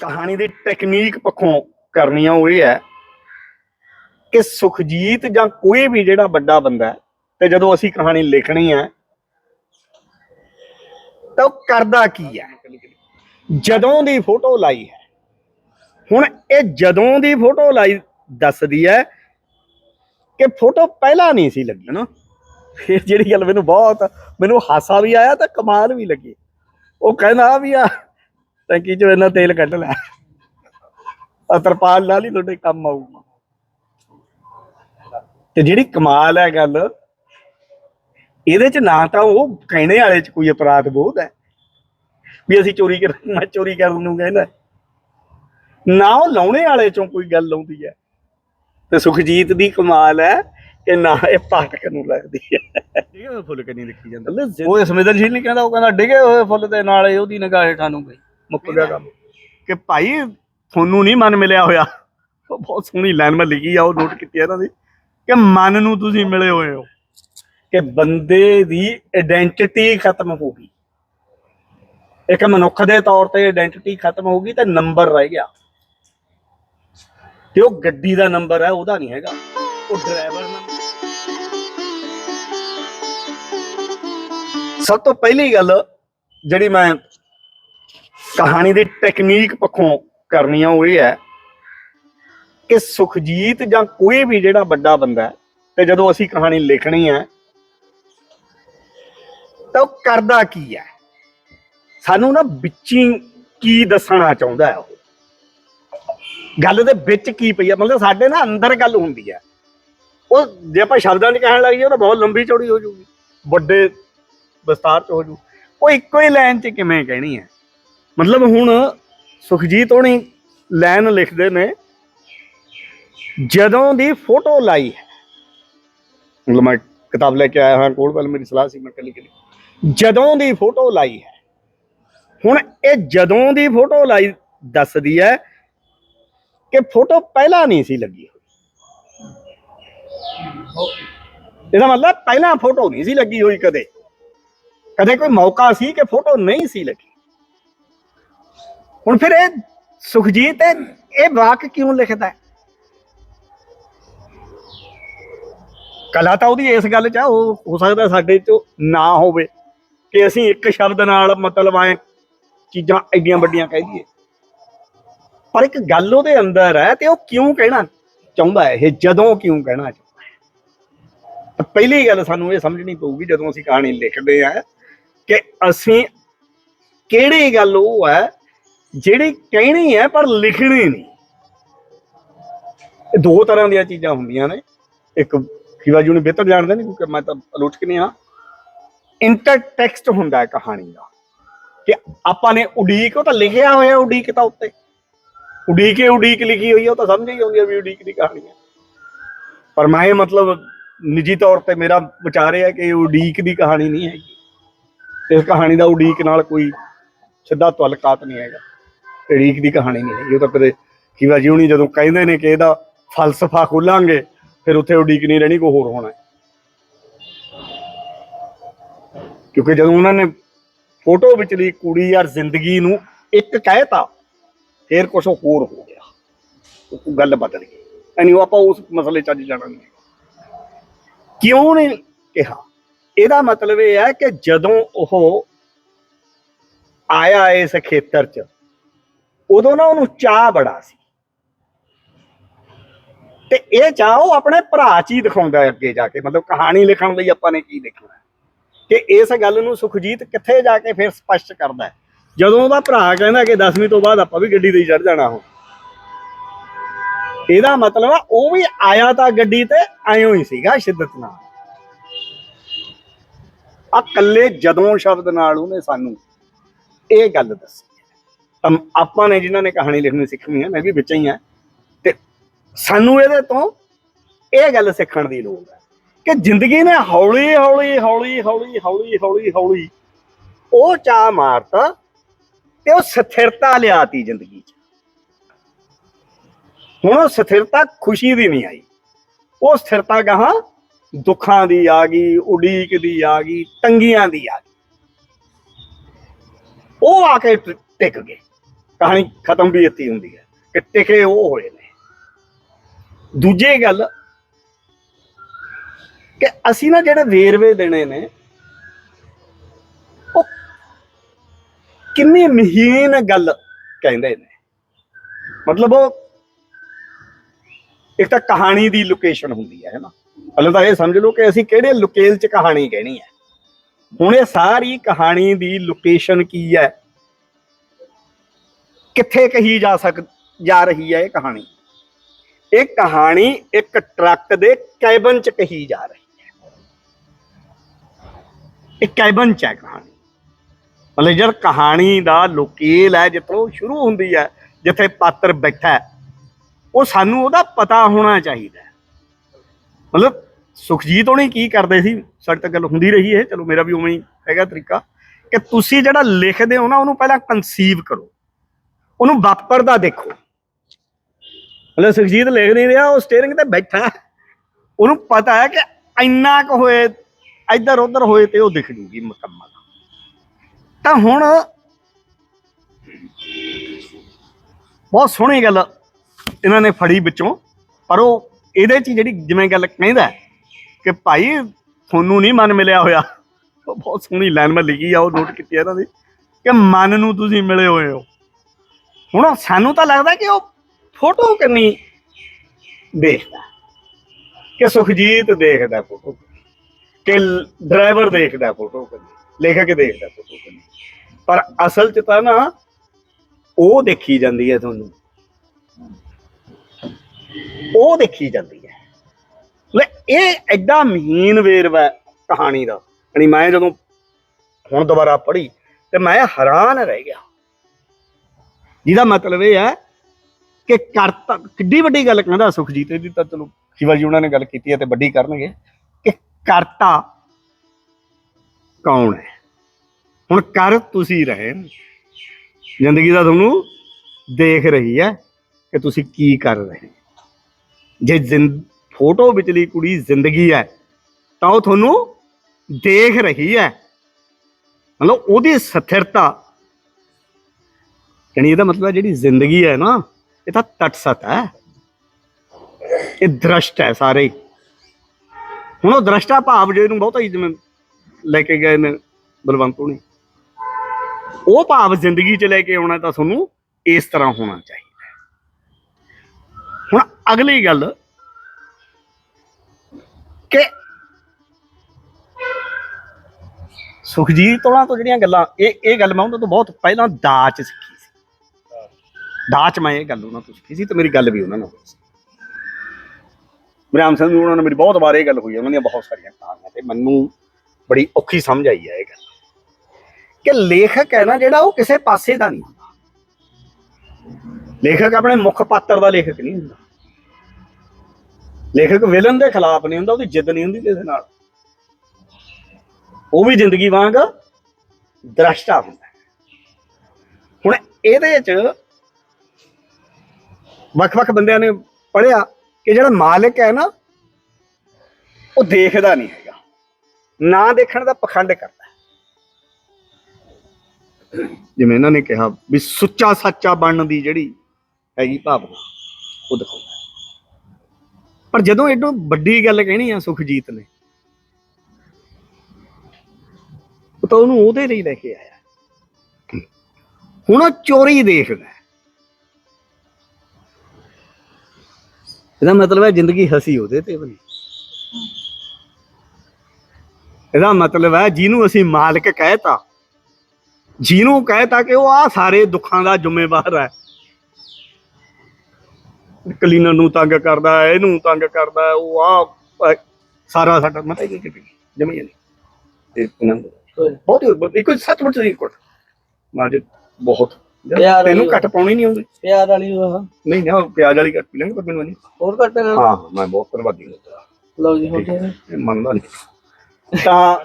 ਕਹਾਣੀ ਦੀ ਟੈਕਨੀਕ ਪੱਖੋਂ ਕਰਨੀ ਆ ਉਹ ਇਹ ਹੈ ਕਿ ਸੁਖਜੀਤ ਜਾਂ ਕੋਈ ਵੀ ਜਿਹੜਾ ਵੱਡਾ ਬੰਦਾ ਹੈ ਤੇ ਜਦੋਂ ਅਸੀਂ ਕਹਾਣੀ ਲਿਖਣੀ ਹੈ, ਤਾਂ ਉਹ ਕਰਦਾ ਕੀ ਹੈ? ਜਦੋਂ ਦੀ ਫੋਟੋ ਲਾਈ ਹੈ। ਹੁਣ ਇਹ ਜਦੋਂ ਦੀ ਫੋਟੋ ਲਾਈ ਦੱਸਦੀ ਹੈ ਕਿ ਫੋਟੋ ਪਹਿਲਾਂ ਨਹੀਂ ਸੀ ਲੱਗੀ। ਨਾ ਫਿਰ ਜਿਹੜੀ ਗੱਲ ਮੈਨੂੰ ਬਹੁਤ, ਮੈਨੂੰ ਹਾਸਾ ਵੀ ਆਇਆ ਤਾਂ ਕਮਾਲ ਵੀ ਲੱਗੀ। ਉਹ ਕਹਿੰਦਾ ਵੀ ਆ। ਟੈਂਕੀ ਚੋਂ ਇਹਨਾਂ ਤੇਲ ਕੱਢ ਲੈ। ਆ ਤਰਪਾਲ ਨਾਲ ਹੀ ਤੁਹਾਡੇ ਕੰਮ ਆਊਗਾ। ਤੇ ਜਿਹੜੀ ਕਮਾਲ ਹੈ ਗੱਲ ਇਹਦੇ ਚ ਨਾ ਤਾਂ ਉਹ ਕਹਿਣੇ ਵਾਲੇ ਚ ਕੋਈ ਅਪਰਾਧ ਬੋਧ ਹੈ। ਵੀ ਅਸੀਂ ਚੋਰੀ ਕਰ ਮੈਂ ਚੋਰੀ ਕਰਨ ਨੂੰ ਕਹਿੰਦਾ। ਨਾ ਉਹ ਲਾਉਣੇ ਵਾਲੇ ਚੋਂ ਕੋਈ ਗੱਲ ਆਉਂਦੀ ਹੈ। ਤੇ ਸੁਖਜੀਤ ਦੀ ਕਮਾਲ ਹੈ ਕਿ ਨਾ ਇਹ ਪਾਠਕ ਨੂੰ ਲੱਗਦੀ ਹੈ। ਡਿਗੇ ਹੋਏ ਫੁੱਲ ਕਿੰਨੀ ਦੇਖੀ ਜਾਂਦਾ? ਉਹ ਸੰਵੇਦਨਸ਼ੀਲ ਨਹੀਂ ਕਹਿੰਦਾ ਉਹ ਕਹਿੰਦਾ ਡਿਗੇ ਹੋਏ ਫੁੱਲ ਦੇ ਨਾਲ ਉਹਦੀ ਨਿਗਾਹ ਹੇਠਾਂ ਨੂੰ ਗਈ। ਮੁੱਕ ਗਿਆ ਕੰਮ। ਕਿ ਭਾਈ, ਤੁਹਾਨੂੰ ਨਹੀਂ ਮਨ ਮਿਲਿਆ ਹੋਇਆ। ਉਹ ਬਹੁਤ ਸੋਹਣੀ ਲਾਈਨ ਮੈਂ ਲਿਖੀ ਆ, ਉਹ ਨੋਟ ਕੀਤੀ ਆ ਇਹਨਾਂ ਦੀ। ਕਿ ਮਨ ਨੂੰ ਤੁਸੀਂ ਮਿਲੇ ਹੋਏ ਹੋ। ਕਿ ਬੰਦੇ ਦੀ ਆਇਡੈਂਟੀਟੀ ਖਤਮ ਹੋ ਗਈ। ਇੱਕ ਮਨੁੱਖ ਦੇ ਤੌਰ ਤੇ ਆਇਡੈਂਟੀਟੀ ਖਤਮ ਹੋ ਗਈ ਤੇ ਨੰਬਰ ਰਹਿ ਗਿਆ। ਤੇ ਉਹ ਗੱਡੀ ਦਾ ਨੰਬਰ ਹੈ, ਉਹਦਾ ਨਹੀਂ ਹੈਗਾ। ਉਹ ਡਰਾਈਵਰ ਨੰਬਰ ਸਭ ਤੋਂ ਪਹਿਲੀ ਗੱਲ ਜਿਹੜੀ ਮੈਂ ਕਹਾਣੀ ਦੀ ਟੈਕਨੀਕ ਪੱਖੋਂ ਕਰਨੀ ਆ, ਉਹ ਇਹ ਹੈ ਕਿ ਸੁਖਜੀਤ ਜਾਂ ਕੋਈ ਵੀ ਜਿਹੜਾ ਵੱਡਾ ਬੰਦਾ ਤੇ ਜਦੋਂ ਅਸੀਂ ਕਹਾਣੀ ਲਿਖਣੀ ਹੈ, ਤਾਂ ਉਹ ਕਰਦਾ ਕੀ ਹੈ? ਸਾਨੂੰ ਨਾ ਵਿੱਚੀ ਕੀ ਦੱਸਣਾ ਚਾਹੁੰਦਾ ਹੈ ਉਹ? ਗੱਲ ਦੇ ਵਿੱਚ ਕੀ ਪਈ ਆ? ਮਤਲਬ ਸਾਡੇ ਨਾ ਅੰਦਰ ਗੱਲ ਹੁੰਦੀ ਹੈ। ਉਹ ਜੇ ਆਪਾਂ ਸ਼ਬਦਾਂ 'ਚ ਕਹਿਣ ਲੱਗ ਜਾਈਏ, ਉਹ ਤਾਂ ਬਹੁਤ ਲੰਬੀ ਚੌੜੀ ਹੋ ਜਾਊਗੀ। ਵੱਡੇ ਵਿਸਤਾਰ 'ਚ ਹੋ ਜੂ ਉਹ ਇੱਕੋ ਹੀ ਲਾਈਨ 'ਚ ਕਿਵੇਂ ਕਹਿਣੀ ਹੈ? ਮਤਲਬ ਹੁਣ ਸੁਖਜੀਤ ਹੋਣੀ ਲਾਈਨ ਲਿਖਦੇ ਨੇ, ਜਦੋਂ ਦੀ ਫੋਟੋ ਲਾਈ ਹੈ। ਮਤਲਬ ਮੈਂ ਕਿਤਾਬ ਲੈ ਕੇ ਆਇਆ ਹਾਂ, ਕੋਲ ਵੱਲ ਮੇਰੀ ਸਲਾਹ ਸੀ, ਮੈਂ ਕੱਲੀ ਕੱਲੀ ਜਦੋਂ ਦੀ ਫੋਟੋ ਲਾਈ ਹੈ, ਹੁਣ ਇਹ ਜਦੋਂ ਦੀ ਫੋਟੋ ਲਾਈ ਦੱਸਦੀ ਹੈ ਕਿ ਫੋਟੋ ਪਹਿਲਾਂ ਨਹੀਂ ਸੀ ਲੱਗੀ ਹੋਈ। ਇਹਦਾ ਮਤਲਬ ਪਹਿਲਾਂ ਫੋਟੋ ਨਹੀਂ ਸੀ ਲੱਗੀ ਹੋਈ ਕਦੇ। ਕਦੇ ਕੋਈ ਮੌਕਾ ਸੀ ਕਿ ਫੋਟੋ ਨਹੀਂ ਸੀ ਲੱਗੀ। ਹੁਣ ਫਿਰ ਇਹ ਸੁਖਜੀਤ ਇਹ ਇਹ ਵਾਕ ਕਿਉਂ ਲਿਖਦਾ ਹੈ? ਕਲਾ ਤਾਂ ਉਹਦੀ ਇਸ ਗੱਲ 'ਚ ਆ, ਉਹ ਹੋ ਸਕਦਾ ਸਾਡੇ 'ਚ ਨਾ ਹੋਵੇ ਕਿ ਅਸੀਂ ਇੱਕ ਸ਼ਬਦ ਨਾਲ ਮਤਲਬ ਐ ਚੀਜ਼ਾਂ ਐਡੀਆਂ ਵੱਡੀਆਂ ਕਹਿ ਦਈਏ। ਪਰ ਇੱਕ ਗੱਲ ਉਹਦੇ ਅੰਦਰ ਹੈ ਤੇ ਉਹ ਕਿਉਂ ਕਹਿਣਾ ਚਾਹੁੰਦਾ ਹੈ? ਇਹ ਜਦੋਂ ਕਿਉਂ ਕਹਿਣਾ ਚਾਹੁੰਦਾ ਹੈ? ਪਹਿਲੀ ਗੱਲ ਸਾਨੂੰ ਇਹ ਸਮਝਣੀ ਪਊਗੀ ਜਦੋਂ ਅਸੀਂ ਕਹਾਣੀ ਲਿਖਦੇ ਆ ਕਿ ਅਸੀਂ ਕਿਹੜੀ ਗੱਲ ਉਹ ਹੈ ਜਿਹੜੀ ਕਹਿਣੀ ਹੈ, ਪਰ ਲਿਖਣੀ ਨਹੀਂ। ਇਹ ਦੋ ਤਰ੍ਹਾਂ ਦੀਆਂ ਚੀਜ਼ਾਂ ਹੁੰਦੀਆਂ ਨੇ। ਇੱਕ ਖੀਵਾ ਜੀ ਨੂੰ ਬਿਹਤਰ ਜਾਣਦੇ ਨੇ, ਕਿਉਂਕਿ ਮੈਂ ਤਾਂ ਆਲੋਚਕ ਨਹੀਂ ਹਾਂ। ਇੰਟਰ ਟੈਕਸਟ ਹੁੰਦਾ ਹੈ ਕਹਾਣੀ ਦਾ। ਕਿ ਆਪਾਂ ਨੇ ਉਡੀਕ, ਉਹ ਤਾਂ ਲਿਖਿਆ ਹੋਇਆ ਉਡੀਕ ਤਾਂ ਉੱਤੇ। ਉਡੀਕੇ ਉਡੀਕ ਲਿਖੀ ਹੋਈ ਹੈ, ਉਹ ਤਾਂ ਸਮਝ ਹੀ ਆਉਂਦੀ ਹੈ ਵੀ ਉਡੀਕ ਦੀ ਕਹਾਣੀ ਹੈ। ਪਰ ਮੈਂ ਇਹ ਮਤਲਬ ਨਿੱਜੀ ਤੌਰ ਤੇ ਮੇਰਾ ਵਿਚਾਰ ਇਹ ਹੈ ਕਿ ਇਹ ਉਡੀਕ ਦੀ ਕਹਾਣੀ ਨਹੀਂ ਹੈਗੀ। ਇਸ ਕਹਾਣੀ ਦਾ ਉਡੀਕ ਨਾਲ ਕੋਈ ਸਿੱਧਾ ਤਲਕਾਤ ਨਹੀਂ ਹੈਗਾ। ਉਡੀਕ ਦੀ ਕਹਾਣੀ ਨਹੀਂ ਹੈਗੀ। ਉਹ ਤਾਂ ਕਦੇ ਕਿਵਾ ਜੀ ਹੁਣੀ ਜਦੋਂ ਕਹਿੰਦੇ ਨੇ ਕਿ ਇਹਦਾ ਫਲਸਫਾ ਖੋਲਾਂਗੇ, ਫਿਰ ਉੱਥੇ ਉਡੀਕ ਨਹੀਂ ਰਹਿਣੀ, ਕੋਈ ਹੋਰ ਹੋਣਾ ਕਿਉਂਕਿ ਜਦੋਂ ਉਹਨਾਂ ਨੇ ਫੋਟੋ ਵਿਚਲੀ ਕੁੜੀ ਯਾਰ ਜ਼ਿੰਦਗੀ ਨੂੰ ਇੱਕ ਕਹਿਤਾ, ਫੇਰ ਕੁਝ ਹੋਰ ਹੋ ਗਿਆ। ਉਹ ਗੱਲ ਬਦਲ ਗਈ। ਐਨੀ ਉਹ ਆਪਾਂ ਉਸ ਮਸਲੇ 'ਚ ਅੱਜ ਜਾਣਾ ਨਹੀਂ ਕਿਉਂ ਨੇ ਕਿਹਾ? ਇਹਦਾ ਮਤਲਬ ਇਹ ਹੈ ਕਿ ਜਦੋਂ ਉਹ ਆਇਆ ਇਸ ਖੇਤਰ 'ਚ ਉਦੋਂ ਨਾ ਉਹਨੂੰ ਚਾਹ ਬੜਾ ਸੀ। ਤੇ ਇਹ ਚਾਹ ਉਹ ਆਪਣੇ ਭਰਾ 'ਚ ਹੀ ਦਿਖਾਉਂਦਾ ਹੈ ਅੱਗੇ ਜਾ ਕੇ। ਮਤਲਬ ਕਹਾਣੀ ਲਿਖਣ ਲਈ ਆਪਾਂ ਨੇ ਕੀ ਦੇਖਣਾ ਕਿ ਇਸ ਗੱਲ ਨੂੰ ਸੁਖਜੀਤ ਕਿੱਥੇ ਜਾ ਕੇ ਫਿਰ ਸਪਸ਼ਟ ਕਰਦਾ ਜਦੋਂ ਉਹਦਾ ਭਰਾ ਕਹਿੰਦਾ ਕਿ 10ਵੀਂ ਤੋਂ ਬਾਅਦ ਆਪਾਂ ਵੀ ਗੱਡੀ ਤੇ ਚੜ ਜਾਣਾ ਹੋ ਇਹਦਾ ਮਤਲਬ ਆ ਉਹ ਵੀ ਆਇਆ ਤਾਂ ਗੱਡੀ ਤੇ ਆਇਓ ਹੀ ਸੀਗਾ ਸ਼ਿੱਦਤ ਨਾਲ। ਆ ਕੱਲੇ ਜਦੋਂ ਸ਼ਬਦ ਨਾਲ ਉਹਨੇ ਸਾਨੂੰ ਇਹ ਗੱਲ ਦੱਸੀ। ਤਾਂ ਆਪਾਂ ਨੇ ਜਿਨ੍ਹਾਂ ਨੇ ਕਹਾਣੀ ਲਿਖਣੀ ਸਿੱਖਣੀ ਹੈ ਮੈਂ ਵੀ ਵਿੱਚ ਹੀ ਆ ਤੇ ਸਾਨੂੰ ਇਹਦੇ ਤੋਂ ਇਹ ਗੱਲ ਸਿੱਖਣ ਦੀ ਲੋੜ ਹੈ ਕਿ ਜ਼ਿੰਦਗੀ ਨੇ ਹੌਲੀ ਹੌਲੀ ਹੌਲੀ ਹੌਲੀ ਹੌਲੀ ਹੌਲੀ ਹੌਲੀ ਉਹ ਚਾ ਮਾਰਤਾ ਤੇ ਉਹ ਸਥਿਰਤਾ ਲਿਆਤੀ ਜ਼ਿੰਦਗੀ 'ਚ। ਹੁਣ ਉਹ ਸਥਿਰਤਾ ਖੁਸ਼ੀ ਦੀ ਨਹੀਂ ਆਈ। ਉਹ ਸਥਿਰਤਾ ਗਾਹਾਂ ਦੁੱਖਾਂ ਦੀ ਆ ਗਈ, ਉਡੀਕ ਦੀ ਆ ਗਈ, ਤੰਗੀਆਂ ਦੀ ਆ ਗਈ। ਉਹ ਆ ਕੇ ਟ- ਟਿਕ ਗਏ। ਕਹਾਣੀ ਖਤਮ ਵੀ ਇੱਥੇ ਹੁੰਦੀ ਹੈ ਕਿ ਟਿਕੇ ਉਹ ਹੋਏ ਨੇ। ਦੂਜੀ ਗੱਲ ਕਿ ਅਸੀਂ ਨਾ ਜਿਹੜੇ ਵੇਰਵੇ ਦੇਣੇ ਨੇ, ਉਹ ਕਿੰਨੀ ਮਹੀਨ ਗੱਲ ਕਹਿੰਦੇ ਨੇ। ਮਤਲਬ ਉਹ ਇੱਕ ਤਾਂ ਕਹਾਣੀ ਦੀ ਲੋਕੇਸ਼ਨ ਹੁੰਦੀ ਹੈ, ਹੈਨਾ? ਪਹਿਲਾਂ ਤਾਂ ਇਹ ਸਮਝ ਲਓ ਕਿ ਅਸੀਂ ਕਿਹੜੇ ਲੋਕੇਲ 'ਚ ਕਹਾਣੀ ਕਹਿਣੀ ਹੈ। ਹੁਣ ਇਹ ਸਾਰੀ ਕਹਾਣੀ ਦੀ ਲੋਕੇਸ਼ਨ ਕੀ ਹੈ? ਕਿੱਥੇ ਕਹੀ ਜਾ ਸਕ, ਜਾ ਰਹੀ ਹੈ ਇਹ ਕਹਾਣੀ। ਇਹ ਕਹਾਣੀ ਇੱਕ ਟਰੱਕ ਦੇ ਕੈਬਨ 'ਚ ਕਹੀ ਜਾ ਰਹੀ ਹੈ। ਇਹ ਕੈਬਨ 'ਚ ਹੈ ਕਹਾਣੀ। ਮਤਲਬ ਜਦ ਕਹਾਣੀ ਦਾ ਲੋਕੇਲ ਹੈ, ਜਿੱਥੋਂ ਸ਼ੁਰੂ ਹੁੰਦੀ ਹੈ, ਜਿੱਥੇ ਪਾਤਰ ਬੈਠਾ ਉਹ ਸਾਨੂੰ ਉਹਦਾ ਪਤਾ ਹੋਣਾ ਚਾਹੀਦਾ ਮਤਲਬ ਸੁਖਜੀਤ ਹੋਣੀ ਕੀ ਕਰਦੇ ਸੀ? ਸਾਡੇ ਤੱਕ ਗੱਲ ਹੁੰਦੀ ਰਹੀ ਹੈ ਚਲੋ ਮੇਰਾ ਵੀ ਉਵੇਂ ਹੀ ਹੈਗਾ ਤਰੀਕਾ। ਕਿ ਤੁਸੀਂ ਜਿਹੜਾ ਲਿਖਦੇ ਹੋ ਨਾ, ਉਹਨੂੰ ਪਹਿਲਾਂ ਕਨਸੀਵ ਕਰੋ। ਉਹਨੂੰ ਵਾਪਰਦਾ ਦੇਖੋ। ਮਤਲਬ ਸੁਖਜੀਤ ਲਿਖ ਨਹੀਂ ਰਿਹਾ, ਉਹ ਸਟੀਅਰਿੰਗ ਤੇ ਬੈਠਾ। ਉਹਨੂੰ ਪਤਾ ਹੈ ਕਿ ਇੰਨਾ ਕੁ ਹੋਏ, ਇੱਧਰ ਉੱਧਰ ਹੋਏ ਤੇ ਉਹ ਦਿਖ ਜੂਗੀ ਮੁਕੰਮਲ। ਤਾਂ ਹੁਣ ਬਹੁਤ ਸੋਹਣੀ ਗੱਲ ਇਹਨਾਂ ਨੇ ਫੜੀ ਵਿੱਚੋਂ, ਪਰ ਉਹ ਇਹਦੇ ਚ ਜਿਹੜੀ ਜਿਵੇਂ ਗੱਲ ਕਹਿੰਦਾ ਕਿ ਭਾਈ ਤੁਹਾਨੂੰ ਨਹੀਂ ਮਨ ਮਿਲਿਆ ਹੋਇਆ। ਉਹ ਬਹੁਤ ਸੋਹਣੀ ਲਾਈਨ ਮੈਂ ਲਿਖੀ ਆ, ਉਹ ਨੋਟ ਕੀਤੀ ਆ ਇਹਨਾਂ ਦੀ, ਕਿ ਮਨ ਨੂੰ ਤੁਸੀਂ ਮਿਲੇ ਹੋਏ ਹੋ। ਹੁਣ ਸਾਨੂੰ ਤਾਂ ਲੱਗਦਾ ਕਿ ਉਹ ਫੋਟੋ ਕਿੰਨੀ ਦੇਖਦਾ। ਕਿ ਸੁਖਜੀਤ ਦੇਖਦਾ ਫੋਟੋ ਕਿ ਡਰਾਈਵਰ ਦੇਖਦਾ ਫੋਟੋ ਕਿੰਨੀ ਲੇਖਕ ਦੇਖਦਾ ਫੋਟੋ ਕਿੰਨੀ ਪਰ ਅਸਲ ਚ ਤਾਂ ਨਾ ਉਹ ਦੇਖੀ ਜਾਂਦੀ ਹੈ ਤੁਹਾਨੂੰ। ਉਹ ਦੇਖੀ ਜਾਂਦੀ ਹੈ। ਲੈ, ਇਹ ਐਡਾ ਮਹੀਨ ਵੇਰਵਾ ਕਹਾਣੀ ਦਾ। ਯਾਨੀ ਮੈਂ ਜਦੋਂ ਹੁਣ ਦੁਬਾਰਾ ਪੜ੍ਹੀ ਤੇ ਮੈਂ ਹੈਰਾਨ ਰਹਿ ਗਿਆ। ਜਿਹਦਾ ਮਤਲਬ ਇਹ ਹੈ ਕਿ ਕਰਤਾ ਕਿੱਡੀ ਵੱਡੀ ਗੱਲ ਕਹਿੰਦਾ ਸੁਖਜੀਤ ਇਹਦੀ ਤਾਂ ਚਲੋ ਸ਼ਿਵਾਜੀ ਉਹਨਾਂ ਨੇ ਗੱਲ ਕੀਤੀ ਹੈ ਤੇ ਵੱਡੀ ਕਰਨਗੇ ਕਿ ਕਰਤਾ ਕੌਣ ਹੈ? ਹੁਣ ਕਰ ਤੁਸੀਂ ਰਹੇ ਜ਼ਿੰਦਗੀ ਦਾ ਤੁਹਾਨੂੰ ਦੇਖ ਰਹੀ ਹੈ ਕਿ ਤੁਸੀਂ ਕੀ ਕਰ ਰਹੇ ਜੇ ਜ਼ਿੰਦ ਫੋਟੋ ਵਿਚਲੀ ਕੁੜੀ ਜ਼ਿੰਦਗੀ ਹੈ ਤਾਂ ਉਹ ਤੁਹਾਨੂੰ ਦੇਖ ਰਹੀ ਹੈ। ਮਤਲਬ ਉਹਦੀ ਸਥਿਰਤਾ ਯਾਨੀ ਇਹਦਾ ਮਤਲਬ ਹੈ ਜਿਹੜੀ ਜ਼ਿੰਦਗੀ ਹੈ ਨਾ, ਇਹ ਤਾਂ ਤਟਸਤ ਹੈ। ਇਹ ਦ੍ਰਸ਼ਟ ਹੈ ਸਾਰੇ ਹੁਣ ਉਹ ਦ੍ਰਸ਼ਟਾ ਭਾਵ ਜੇ ਨੂੰ ਬਹੁਤਾ ਹੀ ਜਿਵੇਂ ਲੈ ਕੇ ਗਏ ਨੇ ਬਲਵੰਤ ਹੋਣੀ। ਉਹ ਭਾਵ ਜ਼ਿੰਦਗੀ 'ਚ ਲੈ ਕੇ ਆਉਣਾ ਤਾਂ ਤੁਹਾਨੂੰ ਇਸ ਤਰ੍ਹਾਂ ਹੋਣਾ ਚਾਹੀਦਾ ਹੁਣ ਅਗਲੀ ਗੱਲ ਕਿ ਸੁਖਜੀਤ ਉਹਨਾਂ ਤੋਂ ਜਿਹੜੀਆਂ ਗੱਲਾਂ, ਇਹ ਇਹ ਗੱਲ ਮੈਂ ਉਹਨਾਂ ਤੋਂ ਬਹੁਤ ਪਹਿਲਾਂ ਦਾਚ ਸਿੱਖੀ। ਦਾਚ ਮੈਂ ਇਹ ਗੱਲ ਉਹਨਾਂ ਤੋਂ ਸਿੱਖੀ ਸੀ ਤੇ ਮੇਰੀ ਗੱਲ ਵੀ ਉਹਨਾਂ ਨਾਲ ਹੋਈ ਸੀ। ਬ੍ਰਹਮ ਸਿੰਘ ਨੂੰ ਉਹਨਾਂ ਨੇ ਮੇਰੀ ਬਹੁਤ ਵਾਰ ਇਹ ਗੱਲ ਹੋਈ ਹੈ, ਉਹਨਾਂ ਦੀਆਂ ਬਹੁਤ ਸਾਰੀਆਂ ਕਹਾਣੀਆਂ ਤੇ ਮੈਨੂੰ ਬੜੀ ਔਖੀ ਸਮਝ ਆਈ ਹੈ ਇਹ ਗੱਲ। ਕਿ ਲੇਖਕ ਹੈ ਨਾ ਜਿਹੜਾ ਉਹ ਕਿਸੇ ਪਾਸੇ ਦਾ ਨਹੀਂ ਹੁੰਦਾ। ਲੇਖਕ ਆਪਣੇ ਮੁੱਖ ਪਾਤਰ ਦਾ ਲੇਖਕ ਨਹੀਂ ਹੁੰਦਾ। ਲੇਖਕ ਵਿਲਨ ਦੇ ਖਿਲਾਫ ਨਹੀਂ ਹੁੰਦਾ ਉਹਦੀ ਜਿੱਦ ਨਹੀਂ ਹੁੰਦੀ ਕਿਸੇ ਨਾਲ। ਉਹ ਵੀ ਜ਼ਿੰਦਗੀ ਵਾਂਗ ਦ੍ਰਸ਼ਟਾ ਹੁੰਦਾ ਹੁਣ ਇਹਦੇ ਚ ਵੱਖ-ਵੱਖ ਬੰਦਿਆਂ ਨੇ ਪੜਿਆ ਕਿ ਜਿਹੜਾ ਮਾਲਕ ਹੈ ਨਾ, ਉਹ ਦੇਖਦਾ ਨਹੀਂ ਹੈਗਾ। ਨਾ ਦੇਖਣ ਦਾ ਪਖੰਡ ਕਰਦਾ। ਜਿਵੇਂ ਇਹਨਾਂ ਨੇ ਕਿਹਾ ਵੀ ਸੁੱਚਾ ਸੱਚਾ ਬਣਨ ਦੀ ਜਿਹੜੀ ਹੈਗੀ ਭਾਵਨਾ, ਉਹ ਦਿਖਾਉਂਦਾ ਪਰ ਜਦੋਂ ਐਡੋ ਵੱਡੀ ਗੱਲ ਕਹਿਣੀ ਆ ਸੁਖਜੀਤ ਨੇ ਉਹ ਤਾਂ ਉਹਨੂੰ ਉਹਦੇ ਲਈ ਲੈ ਕੇ ਆਇਆ। ਹੁਣ ਉਹ ਚੋਰੀ ਦੇਖਦਾ ਇਹਦਾ ਮਤਲਬ ਹੈ ਜ਼ਿੰਦਗੀ ਹਸੀ ਉਹਦੇ ਤੇ ਬਣੀ। ਇਹਦਾ ਮਤਲਬ ਹੈ ਜਿਹਨੂੰ ਅਸੀਂ ਮਾਲਕ ਕਹਿਤਾ ਜਿਹਨੂੰ ਕਹਿਤਾ ਕਿ ਉਹ ਆ ਸਾਰੇ ਦੁੱਖਾਂ ਦਾ ਜ਼ਿੰਮੇਵਾਰ ਹੈ। ਕਲੀਨਰ ਨੂੰ ਤੰਗ ਕਰਦਾ ਇਹਨੂੰ ਤੰਗ ਕਰਦਾ ਉਹ ਆ ਸਾਰਾ ਸਾਡਾ ਮਤਾ ਕੀ ਕਿ ਜਮੀ ਨਹੀਂ। ਇਹ ਬਹੁਤ ਹੀ ਇੱਕ ਸੱਚ ਮੁੱਚ ਦੀ ਕੋਟ। ਮਾਜੇ ਬਹੁਤ ਯਾਰ ਤੈਨੂੰ ਘੱਟ ਪਾਉਣੀ ਨਹੀਂ ਆਉਂਦੀ। ਪਿਆਰ ਵਾਲੀ ਉਹ ਨਹੀਂ ਨਾ ਉਹ ਪਿਆਜ਼ ਵਾਲੀ ਘੱਟ ਪੀ ਲੈਂਗੇ ਪਰ ਮੈਨੂੰ ਨਹੀਂ ਹੋਰ ਘੱਟ ਨਾ ਹਾਂ ਮੈਂ ਬਹੁਤ ਧੰਨਵਾਦੀ ਹਾਂ। ਲਓ ਜੀ ਹੋ ਗਿਆ ਇਹ ਮੰਨਦਾ ਨਹੀਂ। ਤਾਂ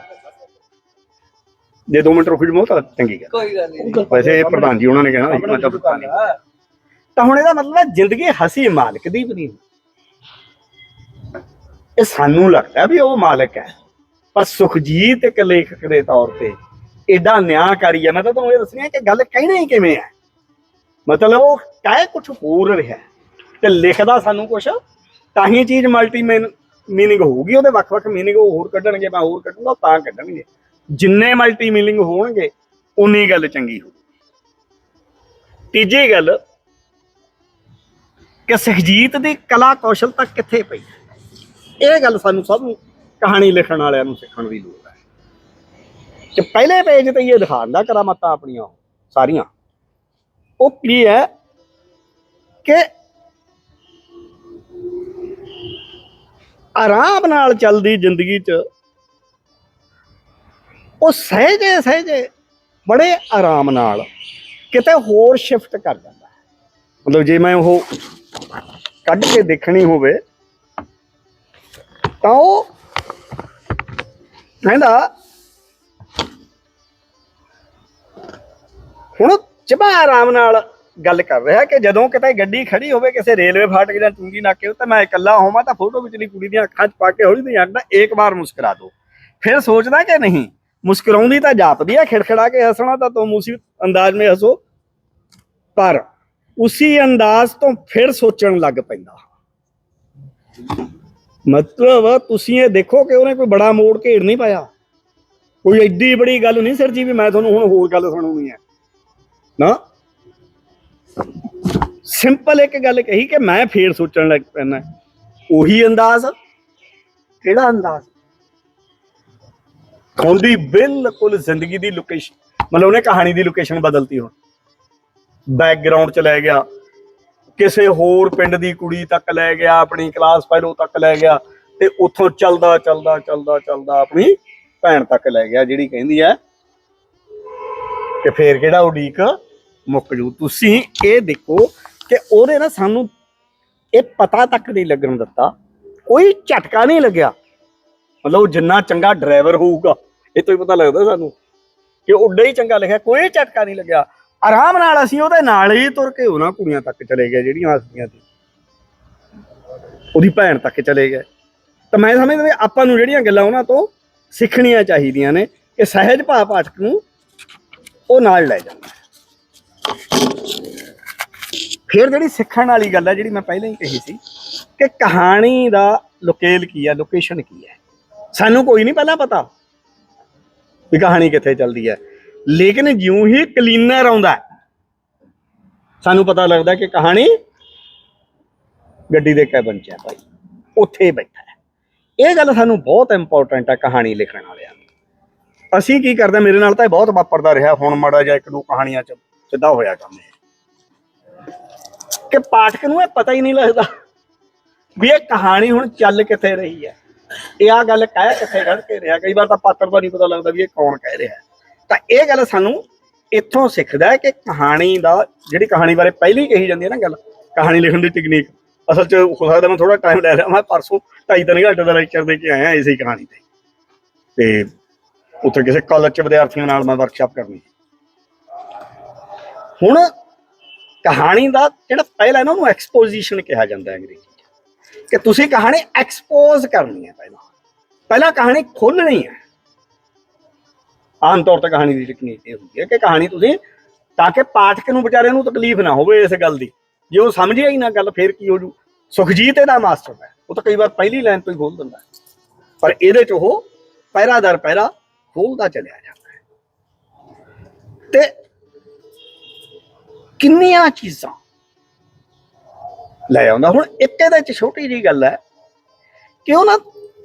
ਜੇ 2 ਮਿੰਟ ਰੁਕ ਜਾਓ ਤਾਂ ਚੰਗੀ ਗੱਲ। ਕੋਈ ਗੱਲ ਨਹੀਂ। ਵੈਸੇ ਇਹ ਪ੍ਰਧਾਨ ਜੀ ਉਹਨਾਂ ਨੇ ਕਹਿਣਾ ਸੀ, ਮੈਂ ਤਾਂ ਪਤਾ ਨਹੀਂ। ਤਾਂ ਹੁਣ ਇਹਦਾ ਮਤਲਬ ਹੈ ਜ਼ਿੰਦਗੀ ਹਸੀ ਮਾਲਕ ਦੀ ਵੀ ਨਹੀਂ। ਇਹ ਸਾਨੂੰ ਲੱਗਦਾ ਵੀ ਉਹ ਮਾਲਕ ਹੈ। ਪਰ ਸੁਖਜੀਤ ਇੱਕ ਲੇਖਕ ਦੇ ਤੌਰ ਤੇ ਐਡਾ ਨਿਆਂਕਾਰੀ ਹੈ ਮੈਂ ਤਾਂ ਤੁਹਾਨੂੰ ਇਹ ਦੱਸਣੀ ਹੈ ਕਿ ਗੱਲ ਕਹਿਣਾ ਹੀ ਕਿਵੇਂ ਹੈ ਮਤਲਬ ਉਹ ਕਹਿ ਕੁਝ ਹੋਰ ਰਿਹਾ? ਤੇ ਲਿਖਦਾ ਸਾਨੂੰ ਕੁਝ ਤਾਂ ਹੀ ਚੀਜ਼ ਮਲਟੀ ਮੀਨਿੰਗ ਹੋਊਗੀ, ਉਹਦੇ ਵੱਖ-ਵੱਖ ਮੀਨਿੰਗ ਉਹ ਹੋਰ ਕੱਢਣਗੇ, ਮੈਂ ਹੋਰ ਕੱਢੂੰਗਾ ਤਾਂ ਕੱਢਣਗੇ। ਜਿੰਨੇ ਮਲਟੀ ਮੀਨਿੰਗ ਹੋਣਗੇ, ਉਨੀ ਗੱਲ ਚੰਗੀ ਹੋਊ। ਤੀਜੀ ਗੱਲ, ਕਿ ਸ਼ਖਜੀਤ ਦੀ ਕਲਾ ਕੌਸ਼ਲਤਾ ਕਿੱਥੇ ਪਈ? ਹੈ? ਇਹ ਗੱਲ ਸਾਨੂੰ ਸਭ ਨੂੰ ਕਹਾਣੀ ਲਿਖਣ ਵਾਲਿਆਂ ਨੂੰ ਸਿੱਖਣ ਦੀ ਲੋੜ ਕਿ ਪਹਿਲੇ ਪੇਜ ਤੇ ਇਹ ਦਿਖਾਉਂਦਾ ਕਰਾਮਾਤਾਂ ਆਪਣੀਆਂ ਸਾਰੀਆਂ। ਉਹ ਕੀ ਹੈ ਕਿ ਆਰਾਮ ਨਾਲ ਚੱਲਦੀ ਜ਼ਿੰਦਗੀ 'ਚ ਉਹ ਸਹਿਜੇ ਸਹਿਜੇ ਬੜੇ ਆਰਾਮ ਨਾਲ ਕਿਤੇ ਹੋਰ ਸ਼ਿਫਟ ਕਰ ਜਾਂਦਾ ਹੈ ਮਤਲਬ ਜੇ ਮੈਂ ਉਹ ਕੱਢ ਕੇ ਦੇਖਣੀ ਹੋਵੇ, ਤਾਂ ਉਹ ਕਹਿੰਦਾ ਹੁਣ ਚਬਾ ਆਰਾਮ ਨਾਲ ਗੱਲ ਕਰ ਰਿਹਾ ਕਿ ਜਦੋਂ ਕਿਤੇ ਗੱਡੀ ਖੜੀ ਹੋਵੇ, ਕਿਸੇ ਰੇਲਵੇ ਫਾਟਕ ਜਾਂ ਟੁੰਗੀ ਨਾਕੇ ਉੱਤੇ ਮੈਂ ਇਕੱਲਾ ਹੋਵਾਂ ਤਾਂ ਫੋਟੋ ਵਿਚਲੀ ਕੁੜੀ ਦੀਆਂ ਅੱਖਾਂ 'ਚ ਪਾ ਕੇ ਹੌਲੀ ਜਿਹੀ ਆਖਦਾ ਇੱਕ ਵਾਰ ਮੁਸਕਰਾ ਦੋ। ਫਿਰ ਸੋਚਦਾ ਕਿ ਨਹੀਂ, ਮੁਸਕਰਾਉਂਦੀ ਤਾਂ ਜਾਪਦੀ ਆ, ਖਿੜਖੜਾ ਕੇ ਹੱਸਣਾ ਤਾਂ ਤੁਮ ਉਸੇ ਅੰਦਾਜ਼ में ਹੱਸੋ। ਪਰ ਉਸੇ ਅੰਦਾਜ਼ ਤੋਂ ਫਿਰ ਸੋਚਣ ਲੱਗ ਪੈਂਦਾ। ਮਤਲਬ ਤੁਸੀਂ ਇਹ ਦੇਖੋ ਕਿ ਉਹਨੇ ਕੋਈ ਬੜਾ ਮੋੜ ਘੇੜ ਨਹੀਂ ਪਾਇਆ। ਕੋਈ ਐਡੀ ਬੜੀ ਗੱਲ ਨਹੀਂ ਸਰ ਜੀ ਵੀ ਮੈਂ ਤੁਹਾਨੂੰ ਹੁਣ ਹੋਰ ਗੱਲ ਸੁਣਾਉਣੀ ਹੈ। ਨਾ? ਸਿੰਪਲ ਇੱਕ ਗੱਲ ਕਹੀ ਕਿ ਮੈਂ ਫੇਰ ਸੋਚਣ ਲੱਗ ਪੈਣਾ ਉਹੀ ਅੰਦਾਜ਼ ਕਿਹੜਾ ਅੰਦਾਜ਼? ਖੋਂਦੀ ਬਿਲਕੁਲ ਜ਼ਿੰਦਗੀ ਦੀ ਲੋਕੇਸ਼ਨ ਮਤਲਬ ਉਹਨੇ ਕਹਾਣੀ ਦੀ ਲੋਕੇਸ਼ਨ ਬਦਲਤੀ ਹੁਣ। ਬੈਕਗ੍ਰਾਉਂਡ ਚ ਲੈ ਗਿਆ। ਕਿਸੇ ਹੋਰ ਪਿੰਡ ਦੀ ਕੁੜੀ ਤੱਕ ਲੈ ਗਿਆ, ਆਪਣੀ ਕਲਾਸ ਫੈਲੋ ਤੱਕ ਲੈ ਗਿਆ ਤੇ ਉੱਥੋਂ ਚੱਲਦਾ ਚੱਲਦਾ ਚੱਲਦਾ ਚੱਲਦਾ ਆਪਣੀ ਭੈਣ ਤੱਕ ਲੈ ਗਿਆ, ਜਿਹੜੀ ਕਹਿੰਦੀ ਹੈ ਕਿ ਫੇਰ ਕਿਹੜਾ ਉਡੀਕ? ਮੁੱਕ ਜੂ। ਤੁਸੀਂ ਇਹ ਦੇਖੋ ਕਿ ਉਹਨੇ ਨਾ ਸਾਨੂੰ ਇਹ ਪਤਾ ਤੱਕ ਨਹੀਂ ਲੱਗਣ ਦਿੱਤਾ। ਕੋਈ ਝਟਕਾ ਨਹੀਂ ਲੱਗਿਆ। ਮਤਲਬ ਉਹ ਜਿੰਨਾ ਚੰਗਾ ਡਰਾਈਵਰ ਹੋਊਗਾ, ਇਹ ਤੋਂ ਹੀ ਪਤਾ ਲੱਗਦਾ ਸਾਨੂੰ ਕਿ ਉੱਡਾ ਹੀ ਚੰਗਾ ਲਿਖਿਆ, ਕੋਈ ਝਟਕਾ ਨਹੀਂ ਲੱਗਿਆ। ਆਰਾਮ ਨਾਲ ਅਸੀਂ ਉਹਦੇ ਨਾਲ ਹੀ ਤੁਰ ਕੇ ਉਹਨਾਂ ਕੁੜੀਆਂ ਤੱਕ ਚਲੇ ਗਏ, ਜਿਹੜੀਆਂ ਹੱਸਦੀਆਂ ਸੀ। ਉਹਦੀ ਭੈਣ ਤੱਕ ਚਲੇ ਗਏ। ਤਾਂ ਮੈਂ ਸਮਝਦਾ ਵੀ ਆਪਾਂ ਨੂੰ ਜਿਹੜੀਆਂ ਗੱਲਾਂ ਉਹਨਾਂ ਤੋਂ ਸਿੱਖਣੀਆਂ ਚਾਹੀਦੀਆਂ ਨੇ ਕਿ ਸਹਿਜ ਭਾਵ ਪਾਠਕ ਨੂੰ ਉਹ ਨਾਲ ਲੈ ਜਾਂਦਾ। ਫਿਰ ਜਿਹੜੀ ਸਿੱਖਣ ਵਾਲੀ ਗੱਲ ਹੈ ਜਿਹੜੀ ਮੈਂ ਪਹਿਲਾਂ ਹੀ ਕਹੀ ਸੀ ਕਿ ਕਹਾਣੀ ਦਾ ਲੋਕੇਲ ਕੀ ਹੈ ਲੋਕੇਸ਼ਨ ਕੀ ਹੈ ਸਾਨੂੰ ਕੋਈ ਨਹੀਂ ਪਹਿਲਾਂ ਪਤਾ ਵੀ ਕਹਾਣੀ ਕਿੱਥੇ ਚੱਲਦੀ ਹੈ ਲੇਕਿਨ ਜਿਉਂ ਹੀ ਕਲੀਨਰ ਆਉਂਦਾ, ਸਾਨੂੰ ਪਤਾ ਲੱਗਦਾ ਕਿ ਕਹਾਣੀ ਗੱਡੀ ਦੇ ਕੈਬਨ 'ਚ ਹੈ ਭਾਈ, ਉੱਥੇ ਬੈਠਾ ਹੈ। ਇਹ ਗੱਲ ਸਾਨੂੰ ਬਹੁਤ ਇੰਪੋਰਟੈਂਟ ਹੈ ਕਹਾਣੀ ਲਿਖਣ ਵਾਲਿਆਂ ਨੂੰ। ਅਸੀਂ ਕੀ ਕਰਦੇ, ਮੇਰੇ ਨਾਲ ਤਾਂ ਇਹ ਬਹੁਤ ਵਾਪਰਦਾ ਰਿਹਾ ਹੁਣ ਮਾੜਾ ਜਿਹਾ ਇੱਕ ਦੋ ਕਹਾਣੀਆਂ 'ਚ, ਸਿੱਧਾ ਹੋਇਆ ਕੰਮ ਇਹ। ਕਿ ਪਾਠਕ ਨੂੰ ਇਹ ਪਤਾ ਹੀ ਨਹੀਂ ਲੱਗਦਾ ਵੀ ਇਹ ਕਹਾਣੀ ਹੁਣ ਚੱਲ ਕਿੱਥੇ ਰਹੀ ਹੈ। ਇਹ ਆ ਗੱਲ ਕਹਿ ਕਿੱਥੇ ਖੜ ਕੇ ਰਿਹਾ, ਕਈ ਵਾਰ ਤਾਂ ਪਾਤਰ ਦਾ ਨਹੀਂ ਪਤਾ ਲੱਗਦਾ ਵੀ ਇਹ ਕੌਣ ਕਹਿ ਰਿਹਾ। ਤਾਂ ਇਹ ਗੱਲ ਸਾਨੂੰ ਇੱਥੋਂ ਸਿੱਖਦਾ ਕਿ ਕਹਾਣੀ ਦਾ, ਜਿਹੜੀ ਕਹਾਣੀ ਬਾਰੇ ਪਹਿਲੀ ਕਹੀ ਜਾਂਦੀ ਹੈ ਨਾ ਗੱਲ, ਕਹਾਣੀ ਲਿਖਣ ਦੀ ਟੈਕਨੀਕ ਅਸਲ 'ਚ ਹੋ ਸਕਦਾ ਮੈਂ ਥੋੜਾ ਟਾਈਮ ਲੈ ਰਿਹਾ ਮੈਂ ਪਰਸੋਂ ਢਾਈ ਤਿੰਨ ਘੰਟੇ ਦਾ ਲੈਕਚਰ ਦੇ ਕੇ ਆਇਆ ਇਸੇ ਕਹਾਣੀ ਤੇ। ਤੇ ਉੱਥੇ ਕਿਸੇ ਕਾਲਜ 'ਚ ਵਿਦਿਆਰਥੀਆਂ ਨਾਲ ਮੈਂ ਵਰਕਸ਼ਾਪ ਕਰਨੀ। ਹੁਣ ਕਹਾਣੀ ਦਾ ਜਿਹੜਾ ਪਹਿਲਾ ਹੈ ਨਾ, ਉਹਨੂੰ ਐਕਸਪੋਜੀਸ਼ਨ ਕਿਹਾ ਜਾਂਦਾ ਹੈ ਅੰਗਰੇਜ਼ੀ 'ਚ। ਕਿ ਤੁਸੀਂ ਕਹਾਣੀ ਐਕਸਪੋਜ਼ ਕਰਨੀ ਹੈ ਪਹਿਲਾਂ। ਪਹਿਲਾਂ ਕਹਾਣੀ ਖੋਲਣੀ ਹੈ। ਆਮ ਤੌਰ ਤੇ ਕਹਾਣੀ ਦੀ ਟੈਕਨੀਕ ਇਹ ਹੁੰਦੀ ਹੈ ਕਿ ਕਹਾਣੀ ਤੁਸੀਂ ਤਾਂ ਕਿ ਪਾਠਕ ਨੂੰ ਵਿਚਾਰੇ ਨੂੰ ਤਕਲੀਫ ਨਾ ਹੋਵੇ ਇਸ ਗੱਲ ਦੀ। ਜੇ ਉਹ ਸਮਝਿਆ ਹੀ ਨਾ ਗੱਲ, ਫੇਰ ਕੀ ਹੋ ਜੂ? ਸੁਖਜੀਤ ਇਹਦਾ ਮਾਸਟਰ ਹੈ। ਉਹ ਤਾਂ ਕਈ ਵਾਰ ਪਹਿਲੀ ਲਾਈਨ ਤੋਂ ਹੀ ਖੋਲ ਦਿੰਦਾ ਪਰ ਇਹਦੇ ਚ ਉਹ ਪਹਿਰਾ ਦਰ ਪਹਿਰਾ ਖੋਲਦਾ ਚਲਿਆ ਜਾਂਦਾ ਹੈ ਤੇ ਕਿੰਨੀਆਂ ਚੀਜ਼ਾਂ ਲੈ ਆਉਂਦਾ ਹੁਣ ਇੱਕ ਇਹਦੇ ਚ ਛੋਟੀ ਜੀ ਗੱਲ ਹੈ ਕਿ ਉਹ ਨਾ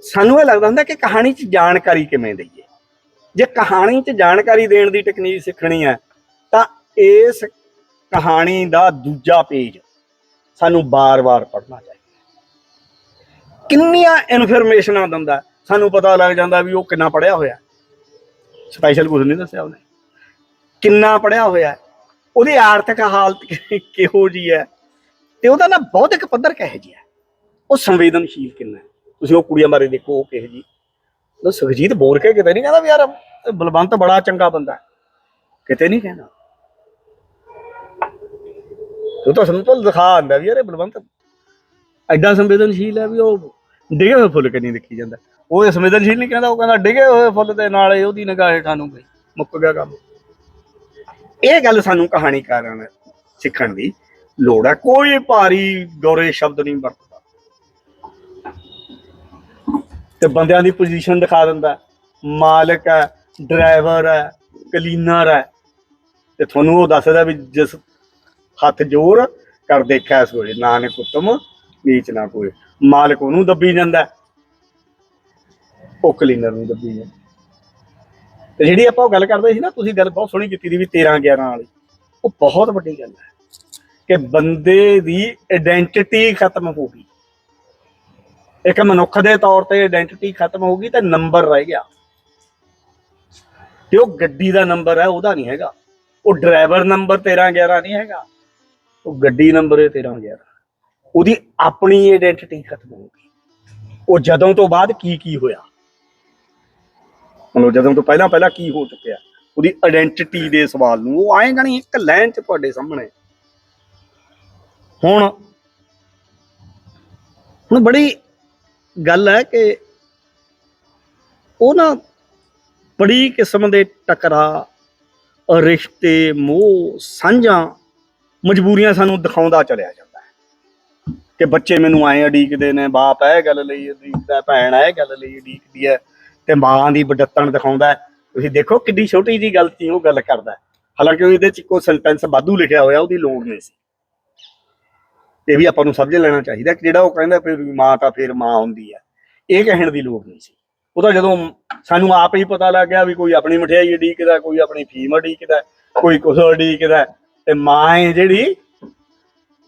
ਸਾਨੂੰ ਇਹ ਲੱਗਦਾ ਹੁੰਦਾ ਕਿ ਕਹਾਣੀ 'ਚ ਜਾਣਕਾਰੀ ਕਿਵੇਂ ਦਈਏ ਜੇ ਕਹਾਣੀ 'ਚ ਜਾਣਕਾਰੀ ਦੇਣ ਦੀ ਟੈਕਨੀਕ ਸਿੱਖਣੀ ਹੈ, ਤਾਂ ਇਸ ਕਹਾਣੀ ਦਾ ਦੂਜਾ ਪੇਜ ਸਾਨੂੰ ਬਾਰ-ਬਾਰ ਪੜ੍ਹਨਾ ਚਾਹੀਦਾ। ਕਿੰਨੀਆਂ ਇਨਫੋਰਮੇਸ਼ਨਾਂ ਦਿੰਦਾ ਸਾਨੂੰ ਪਤਾ ਲੱਗ ਜਾਂਦਾ ਵੀ ਉਹ ਕਿੰਨਾ ਪੜਿਆ ਹੋਇਆ। ਸਪੈਸ਼ਲ ਕੁਝ ਨਹੀਂ ਦੱਸਿਆ ਉਹਨੇ। ਕਿੰਨਾ ਪੜਿਆ ਹੋਇਆ ਹੈ, ਉਹਦੀ ਆਰਥਿਕ ਹਾਲਤ ਕਿਹੋ ਜੀ ਹੈ। ਤੇ ਉਹਦਾ ਨਾ ਬੌਧਿਕ ਪੱਧਰ ਕਿਹੋ ਜਿਹਾ ਹੈ। ਉਹ ਸੰਵੇਦਨਸ਼ੀਲ ਕਿੰਨਾ ਤੁਸੀਂ ਉਹ ਕੁੜੀਆਂ ਬਾਰੇ ਦੇਖੋ ਉਹ ਕਿਹੋ ਜੀ ਉਹ ਸੁਖਜੀਤ ਬੋਲ ਕੇ ਕਿਤੇ ਨਹੀਂ ਕਹਿੰਦਾ ਵੀ ਯਾਰ ਬਲਵੰਤ ਬੜਾ ਚੰਗਾ ਬੰਦਾ ਕਿਤੇ ਨਹੀਂ ਕਹਿੰਦਾ। ਉਹ ਤਾਂ ਸਿੰਪਲ ਦਿਖਾ ਆਂਦਾ ਵੀ ਯਾਰ ਇਹ ਬਲਵੰਤ। ਐਡਾ ਸੰਵੇਦਨਸ਼ੀਲ ਹੈ ਵੀ ਉਹ ਡਿਗੇ ਹੋਏ ਫੁੱਲ ਕੇ ਨਹੀਂ ਦੇਖੀ ਜਾਂਦਾ। ਉਹ ਇਹ ਸੰਵੇਦਨਸ਼ੀਲ ਨਹੀਂ ਕਹਿੰਦਾ, ਉਹ ਕਹਿੰਦਾ ਡਿਗੇ ਹੋਏ ਫੁੱਲ ਦੇ ਨਾਲ ਹੀ ਉਹਦੀ ਨਿਗਾਹ ਹੇਠਾਂ ਨੂੰ ਗਈ ਮੁੱਕ ਗਿਆ ਕੰਮ। ਇਹ ਗੱਲ ਸਾਨੂੰ ਕਹਾਣੀਕਾਰਾਂ ਨੇ ਸਿੱਖਣ ਦੀ ਲੋੜ ਹੈ। ਕੋਈ ਭਾਰੀ ਗੋਰੇ ਸ਼ਬਦ ਨਹੀਂ ਵਰਤਦਾ। ਤੇ ਬੰਦਿਆਂ ਦੀ ਪੋਜੀਸ਼ਨ ਦਿਖਾ ਦਿੰਦਾ ਮਾਲਕ ਹੈ ਡਰਾਈਵਰ ਹੈ ਕਲੀਨਰ ਹੈ। ਤੇ ਤੁਹਾਨੂੰ ਉਹ ਦੱਸਦਾ ਵੀ ਜਿਸ ਹੱਥ ਜੋਰ ਕਰ ਦੇਖਿਆ ਇਸ ਵੇਲੇ, ਨਾਨਕ ਉਤਮ ਨੀਚ ਨਾ ਕੋਈ। ਮਾਲਕ ਉਹਨੂੰ ਦੱਬੀ ਜਾਂਦਾ ਉਹ ਕਲੀਨਰ ਨੂੰ ਦੱਬੀ ਜਾਂਦਾ ਤੇ ਜਿਹੜੀ ਆਪਾਂ ਉਹ ਗੱਲ ਕਰਦੇ ਸੀ ਨਾ, ਤੁਸੀਂ ਗੱਲ ਬਹੁਤ ਸੋਹਣੀ ਕੀਤੀ ਦੀ ਵੀ 13 11 ਵਾਲੀ। ਉਹ ਬਹੁਤ ਵੱਡੀ ਗੱਲ ਹੈ ਕਿ ਬੰਦੇ ਦੀ ਆਇਡੈਂਟੀਟੀ ਖਤਮ ਹੋ ਗਈ। ਇੱਕ ਮਨੁੱਖ ਦੇ ਤੌਰ ਤੇ ਆਇਡੈਂਟੀਟੀ ਖਤਮ ਹੋ ਗਈ ਤੇ ਨੰਬਰ ਰਹਿ ਗਿਆ। ਤੇ ਉਹ ਗੱਡੀ ਦਾ ਨੰਬਰ ਹੈ, ਉਹਦਾ ਨਹੀਂ ਹੈਗਾ। ਉਹ ਡਰਾਈਵਰ ਨੰਬਰ 13 11 ਨਹੀਂ ਹੈਗਾ। ਉਹ ਗੱਡੀ ਨੰਬਰ ਹੈ 13 11 ਉਹਦੀ ਆਪਣੀ ਆਇਡੈਂਟੀਟੀ ਖਤਮ ਹੋ ਗਈ। ਉਹ ਜਦੋਂ ਤੋਂ ਬਾਅਦ ਕੀ ਕੀ ਹੋਇਆ? ਮਤਲਬ ਜਦੋਂ ਤੋਂ ਪਹਿਲਾਂ ਪਹਿਲਾਂ ਕੀ ਹੋ ਚੁੱਕਿਆ? ਉਹਦੀ ਆਇਡੈਂਟੀਟੀ ਦੇ ਸਵਾਲ ਨੂੰ, ਉਹ ਆਏਗਾ ਨਹੀਂ, ਇੱਕ ਲਾਈਨ 'ਚ ਤੁਹਾਡੇ ਸਾਹਮਣੇ। ਹੁਣ ਹੁਣ ਬੜੀ ਗੱਲ ਹੈ ਕਿ ਉਹ ਨਾ ਬੜੀ ਕਿਸਮ ਦੇ ਟਕਰਾ, ਰਿਸ਼ਤੇ, ਮੋਹ, ਸਾਂਝਾਂ ਮਜਬੂਰੀਆਂ ਸਾਨੂੰ ਦਿਖਾਉਂਦਾ ਚਲਿਆ ਜਾਂਦਾ ਹੈ। ਕਿ ਬੱਚੇ ਮੈਨੂੰ ਐਂ ਅਡੀਕਦੇ ਨੇ, ਬਾਪ ਇਹ ਗੱਲ ਲਈ ਅਡੀਕਦਾ ਭੈਣ ਇਹ ਗੱਲ ਲਈ ਅਡੀਕਦੀ ਹੈ। ਤੇ ਮਾਂ ਦੀ ਬਡੱਤਣ ਦਿਖਾਉਂਦਾ ਤੁਸੀਂ ਦੇਖੋ ਕਿੱਡੀ ਛੋਟੀ ਜੀ ਗੱਲ ਸੀ, ਉਹ ਗੱਲ ਕਰਦਾ ਹਾਲਾਂਕਿ ਇਹਦੇ ਚ ਕੋਈ ਸੈਂਟੈਂਸ ਵਾਧੂ ਲਿਖਿਆ ਹੋਇਆ, ਉਹਦੀ ਲੋੜ ਨਹੀਂ ਸੀ। ਇਹ ਵੀ ਆਪਾਂ ਨੂੰ ਸਮਝ ਲੈਣਾ ਚਾਹੀਦਾ ਕਿ ਜਿਹੜਾ ਉਹ ਕਹਿੰਦਾ ਵੀ ਮਾਂ ਤਾਂ ਫਿਰ ਮਾਂ ਹੁੰਦੀ ਹੈ। ਇਹ ਕਹਿਣ ਦੀ ਲੋੜ ਨਹੀਂ ਸੀ। ਉਹ ਤਾਂ ਜਦੋਂ ਸਾਨੂੰ ਆਪ ਹੀ ਪਤਾ ਲੱਗ ਗਿਆ ਵੀ ਕੋਈ ਆਪਣੀ ਮਠਿਆਈ ਉਡੀਕਦਾ, ਕੋਈ ਆਪਣੀ ਫੀਮ ਉਡੀਕਦਾ, ਕੋਈ ਕੁਛ ਉਡੀਕਦਾ, ਤੇ ਮਾਂ ਹੈ ਜਿਹੜੀ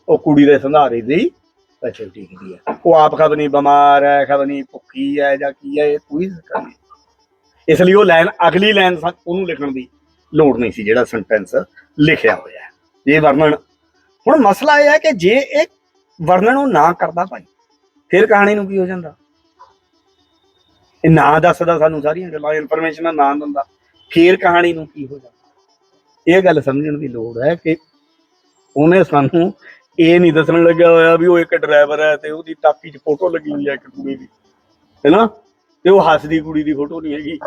ਉਹ ਕੁੜੀ ਦੇ ਸੰਧਾਰੇ ਦੀ ਅੱਛਾ ਉਡੀਕਦੀ ਹੈ ਉਹ ਆਪ ਖਬ ਨਹੀਂ ਬਿਮਾਰ ਹੈ ਖਬ ਨਹੀਂ ਭੁੱਖੀ ਹੈ ਜਾਂ ਕੀ ਹੈ ਇਹ ਕੋਈ ਜ਼ਿਕਰ ਨਹੀਂ ਇਸ ਲਈ ਉਹ ਲਾਈਨ, ਅਗਲੀ ਲਾਈਨ ਉਹਨੂੰ ਲਿਖਣ ਦੀ ਲੋੜ ਨਹੀਂ ਸੀ, ਜਿਹੜਾ ਸੈਂਟੈਂਸ ਲਿਖਿਆ ਹੋਇਆ ਹੈ। ਇਹ ਵਰਣਨ, ਹੁਣ ਮਸਲਾ ਇਹ ਹੈ ਕਿ ਜੇ ਇਹ ਵਰਣਨ ਉਹ ਨਾ ਕਰਦਾ ਭਾਈ, ਫਿਰ ਕਹਾਣੀ ਨੂੰ ਕੀ ਹੋ ਜਾਂਦਾ? ਇਹ ਨਾ ਦੱਸਦਾ ਸਾਨੂੰ ਸਾਰੀਆਂ ਗੱਲਾਂ ਇਨਫੋਰਮੇਸ਼ਨ ਨਾ ਦਿੰਦਾ, ਫਿਰ ਕਹਾਣੀ ਨੂੰ ਕੀ ਹੋ ਜਾਂਦਾ? ਇਹ ਗੱਲ ਸਮਝਣ ਦੀ ਲੋੜ ਹੈ ਕਿ ਉਹਨੇ ਸਾਨੂੰ ਇਹ ਨਹੀਂ ਦੱਸਣ ਲੱਗਿਆ ਹੋਇਆ ਵੀ ਉਹ ਇੱਕ ਡਰਾਈਵਰ ਹੈ ਤੇ ਉਹਦੀ ਟਾਕੀ 'ਚ ਫੋਟੋ ਲੱਗੀ ਹੋਈ ਹੈ ਇੱਕ ਕੁੜੀ ਦੀ ਹੈਨਾ ਤੇ ਉਹ ਹੱਸਦੀ ਕੁੜੀ ਦੀ ਫੋਟੋ ਨਹੀਂ ਹੈਗੀ।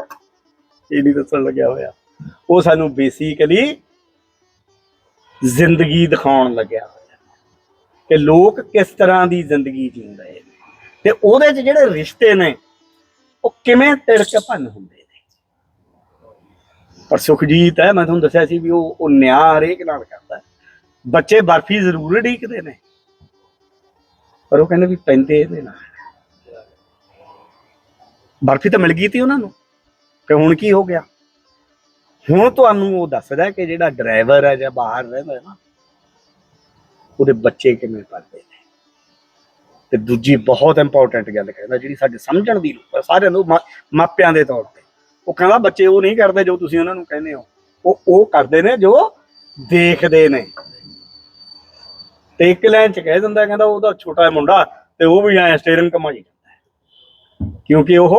ਇਹ ਨਹੀਂ ਦੱਸਣ ਲੱਗਿਆ ਹੋਇਆ। ਉਹ ਸਾਨੂੰ ਬੇਸਿਕਲੀ ਜ਼ਿੰਦਗੀ ਦਿਖਾਉਣ ਲੱਗਿਆ ਹੋਇਆ। ਕਿ ਲੋਕ ਕਿਸ ਤਰ੍ਹਾਂ ਦੀ ਜ਼ਿੰਦਗੀ ਜੀਉਂਦੇ ਨੇ। ਤੇ ਉਹਦੇ 'ਚ ਜਿਹੜੇ ਰਿਸ਼ਤੇ ਨੇ, ਉਹ ਕਿਵੇਂ ਤਿੜਕ ਭੰਨ ਹੁੰਦੇ ਨੇ। ਪਰ ਸੁਖਜੀਤ ਹੈ, ਮੈਂ ਤੁਹਾਨੂੰ ਦੱਸਿਆ ਸੀ ਵੀ ਉਹ ਉਹ ਨਿਆਂ ਹਰੇਕ ਨਾਲ ਕਰਦਾ ਹੈ। ਬੱਚੇ ਬਰਫੀ ਜ਼ਰੂਰ ਢੀਕਦੇ ਨੇ। ਪਰ ਉਹ ਕਹਿੰਦੇ ਵੀ ਪੈਂਦੇ ਇਹਦੇ ਨਾਲ। ਬਰਫੀ ਤਾਂ ਮਿਲ ਗਈ ਤੀ ਉਹਨਾਂ ਨੂੰ। ਤੇ ਹੁਣ ਕੀ ਹੋ ਗਿਆ? ਹੁਣ ਤੁਹਾਨੂੰ ਉਹ ਦੱਸਦਾ ਕਿ ਜਿਹੜਾ ਡਰਾਈਵਰ ਹੈ ਜਾਂ ਬਾਹਰ ਰਹਿੰਦਾ ਹੈ ਨਾ, ਉਹਦੇ ਬੱਚੇ ਕਿਵੇਂ ਪੜਦੇ ਨੇ। ਤੇ ਦੂਜੀ ਬਹੁਤ ਇੰਪੋਰਟੈਂਟ ਗੱਲ ਕਹਿੰਦਾ, ਜਿਹੜੀ ਸਾਡੇ ਸਮਝਣ ਦੀ ਲੋੜ ਹੈ ਸਾਰਿਆਂ ਨੂੰ ਮਾ- ਮਾਪਿਆਂ ਦੇ ਤੌਰ ਤੇ। ਉਹ ਕਹਿੰਦਾ ਬੱਚੇ ਉਹ ਨਹੀਂ ਕਰਦੇ ਜੋ ਤੁਸੀਂ ਉਹਨਾਂ ਨੂੰ ਕਹਿੰਦੇ ਹੋ। ਉਹ ਉਹ ਕਰਦੇ ਨੇ ਜੋ ਦੇਖਦੇ ਨੇ। ਤੇ ਇੱਕ ਲਾਈਨ ਚ ਕਹਿ ਦਿੰਦਾ, ਕਹਿੰਦਾ ਉਹਦਾ ਛੋਟਾ ਮੁੰਡਾ ਤੇ ਉਹ ਵੀ ਐ ਸਟੀਅਰਿੰਗ ਕਮਾਈ ਜਾਂਦਾ ਕਿਉਂਕਿ ਉਹ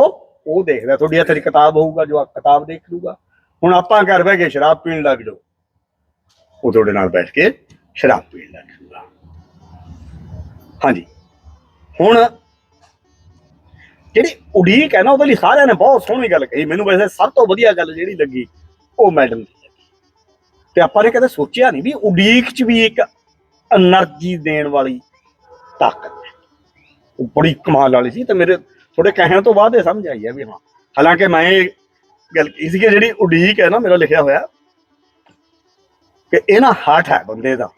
ਉਹ ਦੇਖਦਾ, ਤੁਹਾਡੀ ਹੱਥ 'ਚ ਕਿਤਾਬ ਹੋਊਗਾ ਜੋ ਕਿਤਾਬ ਦੇਖ ਲੂਗਾ ਹੁਣ ਆਪਾਂ ਘਰ ਬਹਿ ਕੇ ਸ਼ਰਾਬ ਪੀਣ ਲੱਗ ਜਾਓ। ਉਹ ਤੁਹਾਡੇ ਨਾਲ ਬੈਠ ਕੇ ਸ਼ਰਾਬ ਪੀਣ ਲੱਗ ਜਾਊਗਾ। ਹਾਂਜੀ। ਹੁਣ ਜਿਹੜੀ ਉਡੀਕ ਹੈ ਨਾ, ਉਹਦੇ ਲਈ ਸਾਰਿਆਂ ਨੇ ਬਹੁਤ ਸੋਹਣੀ ਗੱਲ ਕਹੀ। ਮੈਨੂੰ ਵੈਸੇ ਸਭ ਤੋਂ ਵਧੀਆ ਗੱਲ ਜਿਹੜੀ ਲੱਗੀ, ਉਹ ਮੈਡਮ ਦੀ ਲੱਗੀ। ਤੇ ਆਪਾਂ ਨੇ ਕਦੇ ਸੋਚਿਆ ਨਹੀਂ ਵੀ ਉਡੀਕ 'ਚ ਵੀ ਇੱਕ એનર્ਜੀ ਦੇਣ ਵਾਲੀ ਤਾਕਤ ਹੈ ਉਹ ਬੜੀ ਕਮਾਲ ਵਾਲੀ ਸੀ ਤੇ ਮੇਰੇ ਥੋੜੇ ਕਹਿਣ ਤੋਂ ਬਾਅਦ ਇਹ ਸਮਝ ਆਈ ਹੈ ਵੀ ਹਾਂ ਹਾਲਾਂਕਿ ਮੈਂ ਇਹ ਗੱਲ ਇਸ ਦੀ ਜਿਹੜੀ ਉਡੀਕ ਹੈ ਨਾ ਮੇਰਾ ਲਿਖਿਆ ਹੋਇਆ ਕਿ ਇਹ ਨਾ ਹਾਰਟ ਹੈ ਬੰਦੇ ਦਾ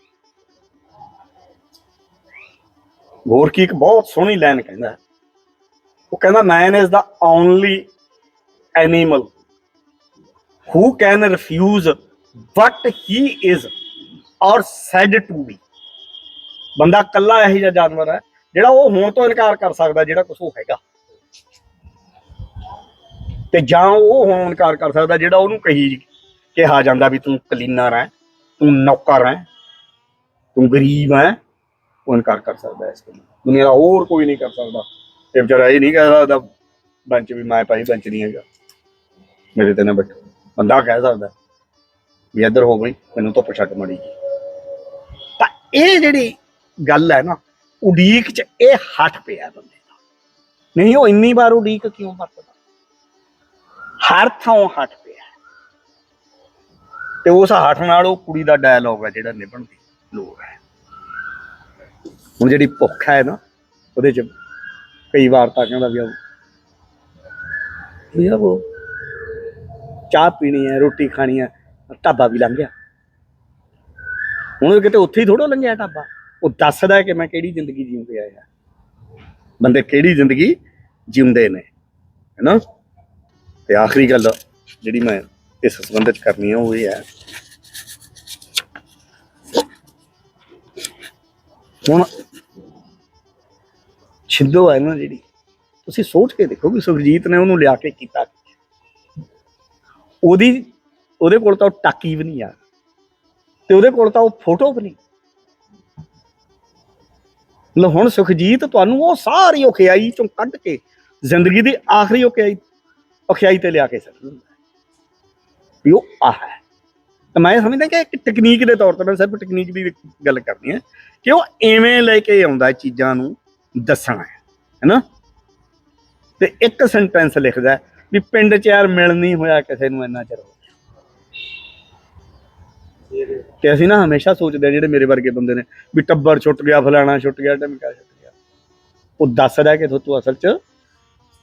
ਹੋਰ ਕੀ ਇੱਕ ਬਹੁਤ ਸੋਹਣੀ ਲਾਈਨ ਕਹਿੰਦਾ ਉਹ ਕਹਿੰਦਾ man is the only animal who can refuse but he is or sad to be ਬੰਦਾ ਕੱਲਾ ਇਹੋ ਜਿਹਾ ਜਾਨਵਰ ਹੈ, ਜਿਹੜਾ ਉਹ ਹੋਣ ਤੋਂ ਇਨਕਾਰ ਕਰ ਸਕਦਾ ਜਿਹੜਾ ਕੁਝ ਉਹ ਹੈਗਾ। ਤੇ ਜਾਂ ਉਹ ਹੋਣ ਇਨਕਾਰ ਕਰ ਸਕਦਾ ਜਿਹੜਾ ਉਹਨੂੰ ਕਹੀ ਕਿਹਾ ਜਾਂਦਾ ਵੀ ਤੂੰ ਕਲੀਨਰ ਹੈ ਤੂੰ ਨੌਕਰ ਹੈ ਤੂੰ ਗਰੀਬ ਹੈ, ਉਹ ਇਨਕਾਰ ਕਰ ਸਕਦਾ ਇਸ ਤੋਂ ਦੁਨੀਆ ਦਾ ਹੋਰ ਕੋਈ ਨਹੀਂ ਕਰ ਸਕਦਾ। ਤੇ ਵਿਚਾਰਾ ਇਹ ਨਹੀਂ ਕਹਿ ਸਕਦਾ ਬੰਚ ਵੀ ਮੈਂ ਭਾਈ ਬੰਚ ਨਹੀਂ ਹੈਗਾ। ਮੇਰੇ ਤੇ ਨਾ ਬੈਠੋ। ਬੰਦਾ ਕਹਿ ਸਕਦਾ ਵੀ ਇੱਧਰ ਹੋ ਗਈ ਮੈਨੂੰ ਧੁੱਪ ਛੱਡ ਮੜੀ ਜੀ। ਤਾਂ ਇਹ ਜਿਹੜੀ ਗੱਲ ਹੈ ਨਾ, ਉਡੀਕ ਚ ਇਹ ਹੱਠ ਪਿਆ ਬੰਦੇ ਦਾ। ਨਹੀਂ, ਉਹ ਇੰਨੀ ਵਾਰ ਉਡੀਕ ਕਿਉਂ ਵਰਤਦਾ? ਹਰ ਥਾਂ ਹੱਠ ਪਿਆ ਤੇ ਉਸ ਹੱਠ ਨਾਲ ਉਹ ਕੁੜੀ ਦਾ ਡਾਇਲੋਗ ਹੈ ਜਿਹੜਾ ਨਿਭਣ ਦੀ ਲੋੜ ਹੈ। ਹੁਣ ਜਿਹੜੀ ਭੁੱਖ ਹੈ ਨਾ, ਉਹਦੇ ਚ ਕਈ ਵਾਰ ਤਾਂ ਕਹਿੰਦਾ ਵੀ ਆਓ ਵੀ ਆ ਉਹ ਚਾਹ ਪੀਣੀ ਹੈ, ਰੋਟੀ ਖਾਣੀ ਹੈ, ਢਾਬਾ ਵੀ ਲੰਘ ਗਿਆ। ਹੁਣ ਕਿਤੇ ਉੱਥੇ ਹੀ ਥੋੜਾ ਲੰਘਿਆ ਢਾਬਾ? ਉਹ ਦੱਸਦਾ ਕਿ ਮੈਂ ਕਿਹੜੀ ਜ਼ਿੰਦਗੀ ਜਿਉਂਦੇ ਆਇਆ ਬੰਦੇ ਕਿਹੜੀ ਜ਼ਿੰਦਗੀ ਜਿਉਂਦੇ ਨੇ, ਹੈਨਾ? ਤੇ ਆਖਰੀ ਗੱਲ ਜਿਹੜੀ ਮੈਂ ਇਸ ਸੰਬੰਧਿਤ ਕਰਨੀ ਹੈ ਉਹ ਇਹ ਹੈ। ਹੁਣ ਛਿੰਦੋ ਹੈ ਨਾ ਜਿਹੜੀ। ਤੁਸੀਂ ਸੋਚ ਕੇ ਦੇਖੋ ਕਿ ਸੁਖਜੀਤ ਨੇ ਉਹਨੂੰ ਲਿਆ ਕੇ ਕੀਤਾ ਉਹਦੀ ਉਹਦੇ ਕੋਲ ਤਾਂ ਉਹ ਟਾਕੀ ਵੀ ਨਹੀਂ ਆ। ਤੇ ਉਹਦੇ ਕੋਲ ਤਾਂ ਉਹ ਫੋਟੋ ਵੀ ਨਹੀਂ। ਲੋ ਹੁਣ ਸੁਖਜੀਤ, ਤੁਹਾਨੂੰ ਉਹ ਸਾਰੀ ਔਖਿਆਈ ਚੋਂ ਕੱਢ ਕੇ ਜ਼ਿੰਦਗੀ ਦੀ ਆਖਰੀ ਔਖਿਆਈ ਔਖਿਆਈ ਤੇ ਲਿਆ ਕੇ ਸਕਦਾ ਵੀ ਉਹ ਆ ਹੈ। ਤਾਂ ਮੈਂ ਸਮਝਦਾ ਕਿ ਇੱਕ ਟੈਕਨੀਕ ਦੇ ਤੌਰ ਤੇ ਮੈਂ ਸਿਰਫ ਟੈਕਨੀਕ ਦੀ ਗੱਲ ਕਰਨੀ ਹੈ ਕਿ ਉਹ ਐਵੇਂ ਲੈ ਕੇ ਆਉਂਦਾ ਚੀਜ਼ਾਂ ਨੂੰ ਦੱਸਣਾ ਹੈ, ਹੈਨਾ? ਤੇ ਇੱਕ ਸੈਂਟੈਂਸ ਲਿਖਦਾ ਵੀ ਪਿੰਡ 'ਚ ਯਾਰ ਮਿਲ ਨਹੀਂ ਹੋਇਆ ਕਿਸੇ ਨੂੰ ਇੰਨਾ ਚਿਰ ਹੋ ਤੇ ਅਸੀਂ ਨਾ ਹਮੇਸ਼ਾ ਸੋਚਦੇ ਆ ਜਿਹੜੇ ਮੇਰੇ ਵਰਗੇ ਬੰਦੇ ਨੇ ਵੀ ਟੱਬਰ ਛੁੱਟ ਗਿਆ, ਫਲਾਣਾ ਛੁੱਟ ਗਿਆ ਟਮਕਾ ਛੁੱਟ ਗਿਆ। ਉਹ ਦੱਸਦਾ ਕਿ ਤੁਹਾਨੂੰ ਅਸਲ 'ਚ